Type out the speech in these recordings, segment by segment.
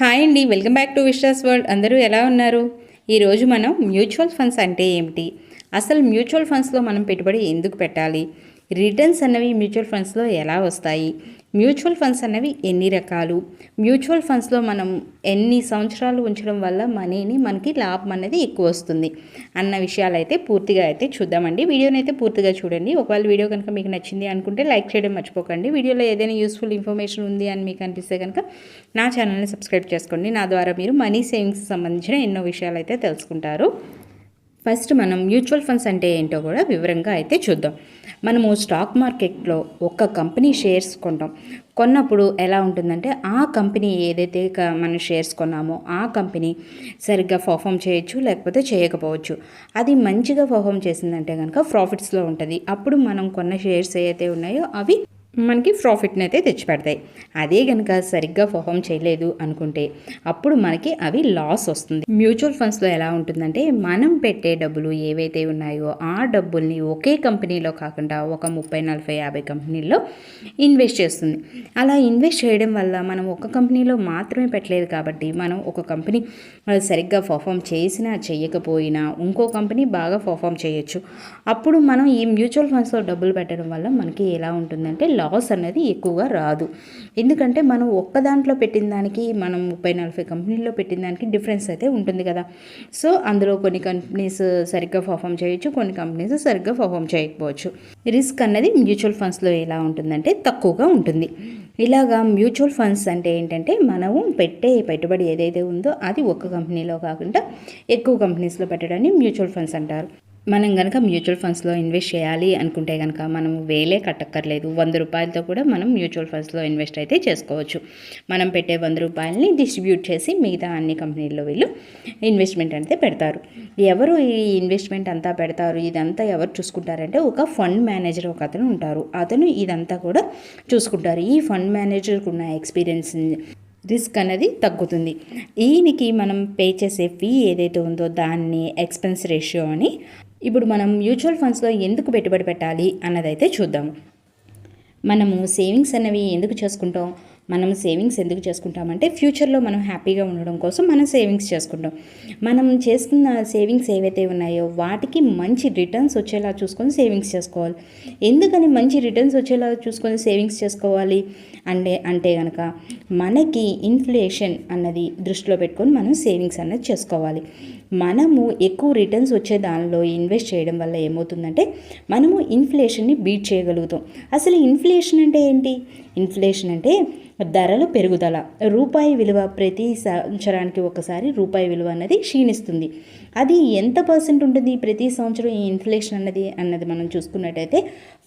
Hi అండి welcome back to Vishwas world. అందరూ ఎలా ఉన్నారు? ఈరోజు మనం మ్యూచువల్ ఫండ్స్ అంటే ఏమిటి? అసలు మ్యూచువల్ ఫండ్స్లో మనం పెట్టుబడి ఎందుకు పెట్టాలి? రిటర్న్స్ అన్నవి మ్యూచువల్ ఫండ్స్లో ఎలా వస్తాయి? మ్యూచువల్ ఫండ్స్ అనేవి ఎన్ని రకాలు? మ్యూచువల్ ఫండ్స్లో మనం ఎన్ని సంవత్సరాలు ఉంచడం వల్ల మనీని మనకి లాభం అనేది ఎక్కువ వస్తుంది? అన్న విషయాలు అయితే పూర్తిగా అయితే చూద్దామండి. వీడియోని అయితే పూర్తిగా చూడండి. ఒకవేళ వీడియో కనుక మీకు నచ్చింది అనుకుంటే లైక్ చేయడం మర్చిపోకండి. వీడియోలో ఏదైనా యూస్ఫుల్ ఇన్ఫర్మేషన్ ఉంది అని మీకు అనిపిస్తే కనుక నా ఛానల్ని సబ్స్క్రైబ్ చేసుకోండి. నా ద్వారా మీరు మనీ సేవింగ్స్ సంబంధించిన ఎన్నో విషయాలు అయితే తెలుసుకుంటారు. ఫస్ట్ మనం మ్యూచువల్ ఫండ్స్ అంటే ఏంటో కూడా వివరంగా అయితే చూద్దాం. మనము స్టాక్ మార్కెట్లో ఒక కంపెనీ షేర్స్ కొంటాం. కొన్నప్పుడు ఎలా ఉంటుందంటే ఆ కంపెనీ ఏదైతే మనం షేర్స్ కొన్నామో ఆ కంపెనీ సరిగ్గా పర్ఫామ్ చేయొచ్చు లేకపోతే చేయకపోవచ్చు. అది మంచిగా పర్ఫామ్ చేసిందంటే కనుక ప్రాఫిట్స్లో ఉంటుంది. అప్పుడు మనం కొన్న షేర్స్ ఏవైతే ఉన్నాయో అవి మనకి ప్రాఫిట్ని అయితే తెచ్చిపెడతాయి. అదే కనుక సరిగ్గా పర్ఫామ్ చేయలేదు అనుకుంటే అప్పుడు మనకి అవి లాస్ వస్తుంది. మ్యూచువల్ ఫండ్స్లో ఎలా ఉంటుందంటే మనం పెట్టే డబ్బులు ఏవైతే ఉన్నాయో ఆ డబ్బుల్ని ఒకే కంపెనీలో కాకుండా ఒక ముప్పై నలభై యాభై కంపెనీల్లో ఇన్వెస్ట్ చేస్తుంది. అలా ఇన్వెస్ట్ చేయడం వల్ల మనం ఒక కంపెనీలో మాత్రమే పెట్టలేదు కాబట్టి మనం ఒక కంపెనీ అది సరిగ్గా పర్ఫామ్ చేసినా చేయకపోయినా ఇంకో కంపెనీ బాగా పర్ఫామ్ చేయొచ్చు. అప్పుడు మనం ఈ మ్యూచువల్ ఫండ్స్లో డబ్బులు పెట్టడం వల్ల మనకి ఎలా ఉంటుందంటే లాస్ అనేది ఎక్కువగా రాదు. ఎందుకంటే మనం ఒక్క దాంట్లో పెట్టిన దానికి మనం ముప్పై నలభై కంపెనీల్లో పెట్టిన దానికి డిఫరెన్స్ అయితే ఉంటుంది కదా. సో అందులో కొన్ని కంపెనీస్ సరిగ్గా పర్ఫామ్ చేయొచ్చు కొన్ని కంపెనీస్ సరిగ్గా పర్ఫామ్ చేయకపోవచ్చు. రిస్క్ అన్నది మ్యూచువల్ ఫండ్స్లో ఎలా ఉంటుందంటే తక్కువగా ఉంటుంది. ఇలాగా మ్యూచువల్ ఫండ్స్ అంటే ఏంటంటే మనము పెట్టే పెట్టుబడి ఏదైతే ఉందో అది ఒక్క కంపెనీలో కాకుండా ఎక్కువ కంపెనీస్లో పెట్టడాన్ని మ్యూచువల్ ఫండ్స్ అంటారు. మనం కనుక మ్యూచువల్ ఫండ్స్లో ఇన్వెస్ట్ చేయాలి అనుకుంటే కనుక మనం వేలే కట్టక్కర్లేదు. వంద రూపాయలతో కూడా మనం మ్యూచువల్ ఫండ్స్లో ఇన్వెస్ట్ అయితే చేసుకోవచ్చు. మనం పెట్టే వంద రూపాయలని డిస్ట్రిబ్యూట్ చేసి మిగతా అన్ని కంపెనీల్లో వీళ్ళు ఇన్వెస్ట్మెంట్ అయితే పెడతారు. ఎవరు ఈ ఇన్వెస్ట్మెంట్ అంతా పెడతారు? ఇదంతా ఎవరు చూసుకుంటారంటే ఒక ఫండ్ మేనేజర్ ఒక అతను ఉంటారు. అతను ఇదంతా కూడా చూసుకుంటారు. ఈ ఫండ్ మేనేజర్కి ఉన్న ఎక్స్పీరియన్స్ రిస్క్ అనేది తగ్గుతుంది. ఈయనకి మనం పే చేసే ఫీ ఏదైతే ఉందో దాన్ని ఎక్స్పెన్స్ రేషియో అని ఇప్పుడు మనం మ్యూచువల్ ఫండ్స్లో ఎందుకు పెట్టుబడి పెట్టాలి అన్నదైతే చూద్దాం. మనము సేవింగ్స్ అనేవి ఎందుకు చేసుకుంటాం? మనం సేవింగ్స్ ఎందుకు చేసుకుంటామంటే ఫ్యూచర్లో మనం హ్యాపీగా ఉండడం కోసం మనం సేవింగ్స్ చేసుకుంటాం. మనం చేసుకున్న సేవింగ్స్ ఏవైతే ఉన్నాయో వాటికి మంచి రిటర్న్స్ వచ్చేలా చూసుకొని సేవింగ్స్ చేసుకోవాలి. ఎందుకని మంచి రిటర్న్స్ వచ్చేలా చూసుకొని సేవింగ్స్ చేసుకోవాలి? అంటే అంటే కనుక మనకి ఇన్ఫ్లేషన్ అన్నది దృష్టిలో పెట్టుకొని మనం సేవింగ్స్ అన్నది చేసుకోవాలి. మనము ఎక్కువ రిటర్న్స్ వచ్చే దానిలో ఇన్వెస్ట్ చేయడం వల్ల ఏమవుతుందంటే మనము ఇన్ఫ్లేషన్ని బీట్ చేయగలుగుతాం. అసలు ఇన్ఫ్లేషన్ అంటే ఏంటి? ఇన్ఫ్లేషన్ అంటే ధరలు పెరుగుదల. రూపాయి విలువ ప్రతి సంవత్సరానికి ఒకసారి రూపాయి విలువ అన్నది క్షీణిస్తుంది. అది ఎంత పర్సెంట్ ఉంటుంది ప్రతి సంవత్సరం ఈ ఇన్ఫ్లేషన్ అన్నది అన్నది మనం చూసుకున్నట్టయితే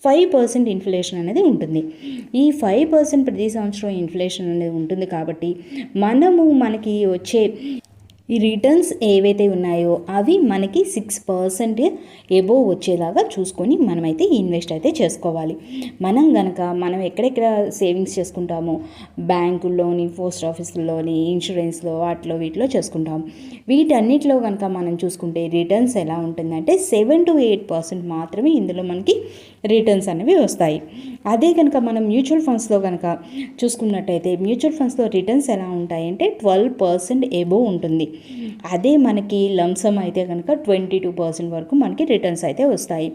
ఫైవ్ పర్సెంట్ ఇన్ఫ్లేషన్ అనేది ఉంటుంది. ఈ ఫైవ్ పర్సెంట్ ప్రతి సంవత్సరం ఇన్ఫ్లేషన్ అనేది ఉంటుంది కాబట్టి మనము మనకి వచ్చే ఈ రిటర్న్స్ ఏవైతే ఉన్నాయో అవి మనకి సిక్స్ పర్సెంట్ ఎబో వచ్చేలాగా చూసుకొని మనమైతే ఇన్వెస్ట్ అయితే చేసుకోవాలి. మనం గనక మనం ఎక్కడెక్కడ సేవింగ్స్ చేసుకుంటామో బ్యాంకుల్లోని పోస్ట్ ఆఫీసుల్లోని ఇన్సూరెన్స్లో వాటిలో వీటిలో చేసుకుంటాం. వీటన్నిటిలో కనుక మనం చూసుకుంటే రిటర్న్స్ ఎలా ఉంటుందంటే సెవెన్ టు ఎయిట్ పర్సెంట్ మాత్రమే ఇందులో మనకి రిటర్న్స్ అనేవి వస్తాయి. అదే కనుక మనం మ్యూచువల్ ఫండ్స్లో కనుక చూసుకున్నట్టయితే మ్యూచువల్ ఫండ్స్లో రిటర్న్స్ ఎలా ఉంటాయంటే ట్వెల్వ్ పర్సెంట్ ఎబో ఉంటుంది. అదే మనకి లంసమ్ అయితే కనుక ట్వంటీ టూ పర్సెంట్ వరకు మనకి రిటర్న్స్ అయితే వస్తాయి.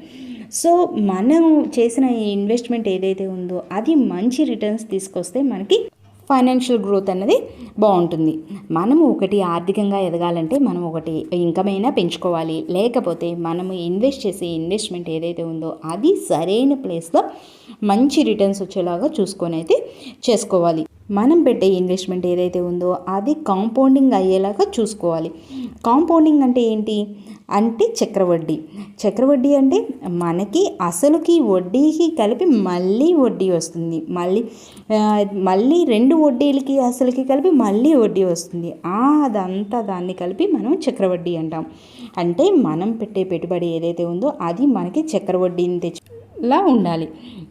సో మనం చేసిన ఈ ఇన్వెస్ట్మెంట్ ఏదైతే ఉందో అది మంచి రిటర్న్స్ తీసుకొస్తే మనకి ఫైనాన్షియల్ గ్రోత్ అన్నది బాగుంటుంది. మనము ఒకటి ఆర్థికంగా ఎదగాలంటే మనం ఒకటి ఇన్కమ్ అయినా పెంచుకోవాలి. లేకపోతే మనము ఇన్వెస్ట్ చేసే ఇన్వెస్ట్మెంట్ ఏదైతే ఉందో అది సరైన ప్లేస్లో మంచి రిటర్న్స్ వచ్చేలాగా చూసుకొని అయితే చేసుకోవాలి. మనం పెట్టే ఇన్వెస్ట్మెంట్ ఏదైతే ఉందో అది కాంపౌండింగ్ అయ్యేలాగా చూసుకోవాలి. కాంపౌండింగ్ అంటే ఏంటి? అంటే చక్రవడ్డీ. చక్రవడ్డీ అంటే మనకి అసలుకి వడ్డీకి కలిపి మళ్ళీ వడ్డీ వస్తుంది. మళ్ళీ మళ్ళీ రెండు వడ్డీలకి అసలుకి కలిపి మళ్ళీ వడ్డీ వస్తుంది. ఆ అదంతా దాన్ని కలిపి మనం చక్రవడ్డీ అంటాం. అంటే మనం పెట్టే పెట్టుబడి ఏదైతే ఉందో అది మనకి చక్రవడ్డీని తెచ్చు లా ఉండాలి.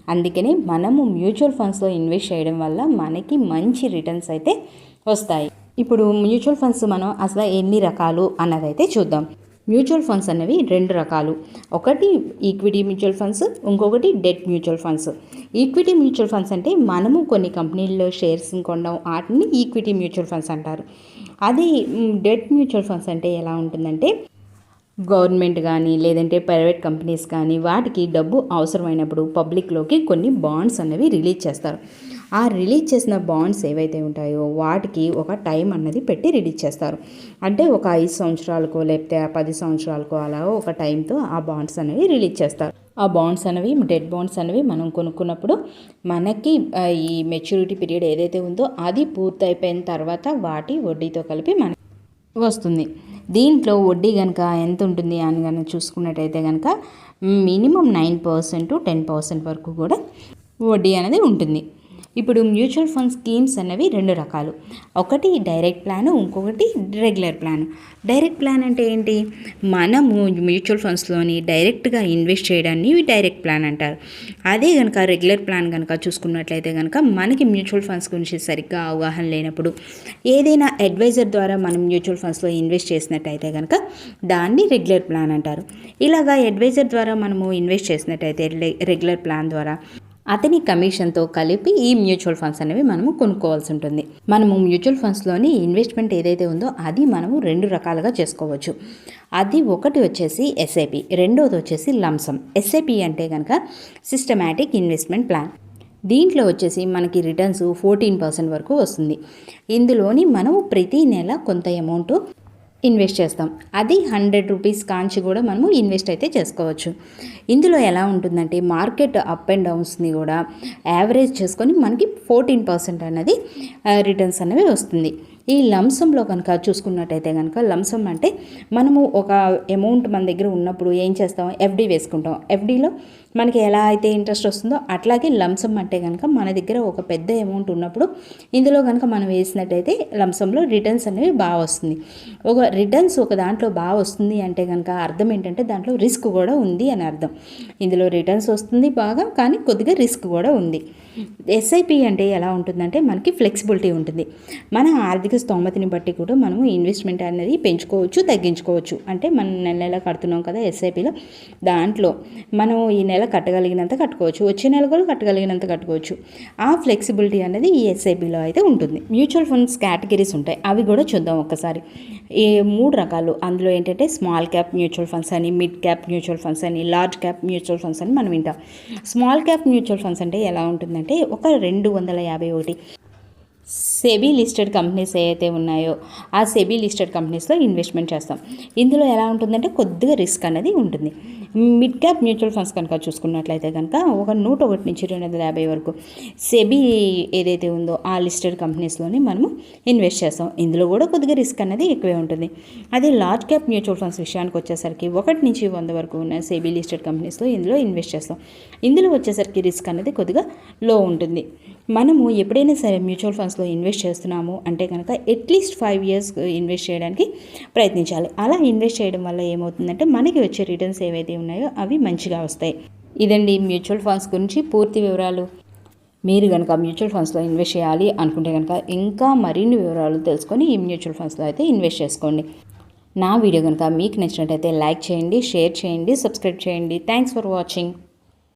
అందుకని మనము మ్యూచువల్ ఫండ్స్లో ఇన్వెస్ట్ చేయడం వల్ల మనకి మంచి రిటర్న్స్ అయితే వస్తాయి. ఇప్పుడు మ్యూచువల్ ఫండ్స్ మనం అసలు ఎన్ని రకాలు అన్నదైతే చూద్దాం. మ్యూచువల్ ఫండ్స్ అనేవి రెండు రకాలు. ఒకటి ఈక్విటీ మ్యూచువల్ ఫండ్స్ ఇంకొకటి debt mutual funds. Equity mutual funds అంటే మనము కొన్ని కంపెనీల్లో షేర్స్ కొనడం వాటిని ఈక్విటీ మ్యూచువల్ ఫండ్స్ అంటారు. అది డెట్ మ్యూచువల్ ఫండ్స్ అంటే ఎలా ఉంటుందంటే గవర్నమెంట్ కానీ లేదంటే ప్రైవేట్ కంపెనీస్ కానీ వాటికి డబ్బు అవసరమైనప్పుడు పబ్లిక్లోకి కొన్ని బాండ్స్ అనేవి రిలీజ్ చేస్తారు. ఆ రిలీజ్ చేసిన బాండ్స్ ఏవైతే ఉంటాయో వాటికి ఒక టైం అన్నది పెట్టి రిలీజ్ చేస్తారు. అంటే ఒక ఐదు సంవత్సరాలకో లేకపోతే పది సంవత్సరాలకో అలా ఒక టైంతో ఆ బాండ్స్ అనేవి రిలీజ్ చేస్తారు. ఆ బాండ్స్ అనేవి డెడ్ బాండ్స్ అనేవి మనం కొనుక్కున్నప్పుడు మనకి ఈ మెచ్యూరిటీ పీరియడ్ ఏదైతే ఉందో అది పూర్తయిపోయిన తర్వాత వాటి వడ్డీతో కలిపి మన వస్తుంది. దీంట్లో వడ్డీ కనుక ఎంత ఉంటుంది అని కనుక చూసుకున్నట్టయితే కనుక minimum nine percent ten percent వరకు కూడా వడ్డీ అనేది ఉంటుంది. ఇప్పుడు మ్యూచువల్ ఫండ్ స్కీమ్స్ అనేవి రెండు రకాలు. ఒకటి డైరెక్ట్ ప్లాన్ ఇంకొకటి రెగ్యులర్ ప్లాన్. డైరెక్ట్ ప్లాన్ అంటే ఏంటి? మనము మ్యూచువల్ ఫండ్స్లోని డైరెక్ట్గా ఇన్వెస్ట్ చేయడాన్ని డైరెక్ట్ ప్లాన్ అంటారు. అదే కనుక రెగ్యులర్ ప్లాన్ కనుక చూసుకున్నట్లయితే కనుక మనకి మ్యూచువల్ ఫండ్స్ గురించి సరిగ్గా అవగాహన లేనప్పుడు ఏదైనా అడ్వైజర్ ద్వారా మనం మ్యూచువల్ ఫండ్స్లో ఇన్వెస్ట్ చేసినట్టయితే కనుక దాన్ని రెగ్యులర్ ప్లాన్ అంటారు. ఇలాగా అడ్వైజర్ ద్వారా మనము ఇన్వెస్ట్ చేసినట్టయితే రెగ్యులర్ ప్లాన్ ద్వారా అతని కమిషన్తో కలిపి ఈ మ్యూచువల్ ఫండ్స్ అనేవి మనము కొనుక్కోవాల్సి ఉంటుంది. మనము మ్యూచువల్ ఫండ్స్లోని ఇన్వెస్ట్మెంట్ ఏదైతే ఉందో అది మనము రెండు రకాలుగా చేసుకోవచ్చు. అది ఒకటి వచ్చేసి ఎస్ఐపి రెండోది వచ్చేసి లంసం ఎస్ఐపి అంటే కనుక సిస్టమాటిక్ ఇన్వెస్ట్మెంట్ ప్లాన్ దీంట్లో వచ్చేసి మనకి రిటర్న్స్ ఫోర్టీన్ పర్సెంట్ వరకు వస్తుంది. ఇందులోని మనం ప్రతి నెల కొంత అమౌంట్ ఇన్వెస్ట్ చేస్తాం. అది హండ్రెడ్ రూపీస్ కాంచి కూడా మనము ఇన్వెస్ట్ అయితే చేసుకోవచ్చు. ఇందులో ఎలా ఉంటుందంటే మార్కెట్ అప్ అండ్ డౌన్స్ని కూడా యావరేజ్ చేసుకొని మనకి ఫోర్టీన్ పర్సెంట్ అనేది రిటర్న్స్ అనేవి వస్తుంది. ఈ లంసంలో కనుక చూసుకున్నట్టయితే కనుక లంసం అంటే మనము ఒక అమౌంట్ మన దగ్గర ఉన్నప్పుడు ఏం చేస్తాం? ఎఫ్డి వేసుకుంటాం. ఎఫ్డీలో మనకి ఎలా అయితే ఇంట్రెస్ట్ వస్తుందో అట్లాగే లంసం అంటే కనుక మన దగ్గర ఒక పెద్ద అమౌంట్ ఉన్నప్పుడు ఇందులో కనుక మనం వేసినట్టయితే లంసంలో రిటర్న్స్ అనేవి బాగా వస్తుంది. ఒక రిటర్న్స్ ఒక దాంట్లో బాగా వస్తుంది అంటే కనుక అర్థం ఏంటంటే దాంట్లో రిస్క్ కూడా ఉంది అని అర్థం. ఇందులో రిటర్న్స్ వస్తుంది బాగా కానీ కొద్దిగా రిస్క్ కూడా ఉంది. ఎస్ఐపి అంటే ఎలా ఉంటుందంటే మనకి ఫ్లెక్సిబిలిటీ ఉంటుంది. మన ఆర్థిక స్తోమతిని బట్టి కూడా మనము ఇన్వెస్ట్మెంట్ అనేది పెంచుకోవచ్చు తగ్గించుకోవచ్చు. అంటే మనం నెల నెల కడుతున్నాం కదా ఎస్ఐపిలో దాంట్లో మనం ఈ నెల కట్టగలిగినంత కట్టుకోవచ్చు. వచ్చే నెల కూడా కట్టగలిగినంత కట్టుకోవచ్చు. ఆ ఫ్లెక్సిబిలిటీ అనేది ఈ ఎస్ఐపిలో అయితే ఉంటుంది. మ్యూచువల్ ఫండ్స్ కేటగిరీస్ ఉంటాయి. అవి కూడా చూద్దాం ఒక్కసారి. ఈ మూడు రకాలు. అందులో ఏంటంటే స్మాల్ క్యాప్ మ్యూచువల్ ఫండ్స్ అని మిడ్ క్యాప్ మ్యూచువల్ ఫండ్స్ అని లార్జ్ క్యాప్ మ్యూచువల్ ఫండ్స్ అని మనం వింటాం. స్మాల్ క్యాప్ మ్యూచువల్ ఫండ్స్ అంటే ఎలా ఉంటుందంటే అంటే ఒక రెండు వందల యాభై ఒకటి. సెబీ లిస్టెడ్ కంపెనీస్ ఏవైతే ఉన్నాయో ఆ సెబీ లిస్టెడ్ కంపెనీస్లో ఇన్వెస్ట్మెంట్ చేస్తాం. ఇందులో ఎలా ఉంటుందంటే కొద్దిగా రిస్క్ అనేది ఉంటుంది. మిడ్ క్యాప్ మ్యూచువల్ ఫండ్స్ కనుక చూసుకున్నట్లయితే కనుక ఒక నూట ఒకటి నుంచి రెండు వందల యాభై వరకు సెబీ ఏదైతే ఉందో ఆ లిస్టెడ్ కంపెనీస్లోనే మనము ఇన్వెస్ట్ చేస్తాం. ఇందులో కూడా కొద్దిగా రిస్క్ అనేది ఎక్కువే ఉంటుంది. అదే లార్జ్ క్యాప్ మ్యూచువల్ ఫండ్స్ విషయానికి వచ్చేసరికి ఒకటి నుంచి వంద వరకు ఉన్న సెబీ లిస్టెడ్ కంపెనీస్లో ఇందులో ఇన్వెస్ట్ చేస్తాం. ఇందులో వచ్చేసరికి రిస్క్ అనేది కొద్దిగా లో ఉంటుంది. మనము ఎప్పుడైనా సరే మ్యూచువల్ ఫండ్స్లో ఇన్వెస్ట్ చేస్తున్నాము అంటే కనుక అట్లీస్ట్ ఫైవ్ ఇయర్స్ ఇన్వెస్ట్ చేయడానికి ప్రయత్నించాలి. అలా ఇన్వెస్ట్ చేయడం వల్ల ఏమవుతుందంటే మనకి వచ్చే రిటర్న్స్ ఏవైతే ఉన్నాయో అవి మంచిగా వస్తాయి. ఇదండి మ్యూచువల్ ఫండ్స్ గురించి పూర్తి వివరాలు. మీరు కనుక మ్యూచువల్ ఫండ్స్లో ఇన్వెస్ట్ చేయాలి అనుకుంటే కనుక ఇంకా మరిన్ని వివరాలు తెలుసుకొని ఈ మ్యూచువల్ ఫండ్స్లో అయితే ఇన్వెస్ట్ చేసుకోండి. నా వీడియో కనుక మీకు నచ్చినట్టయితే లైక్ చేయండి షేర్ చేయండి సబ్స్క్రైబ్ చేయండి. Thanks for watching.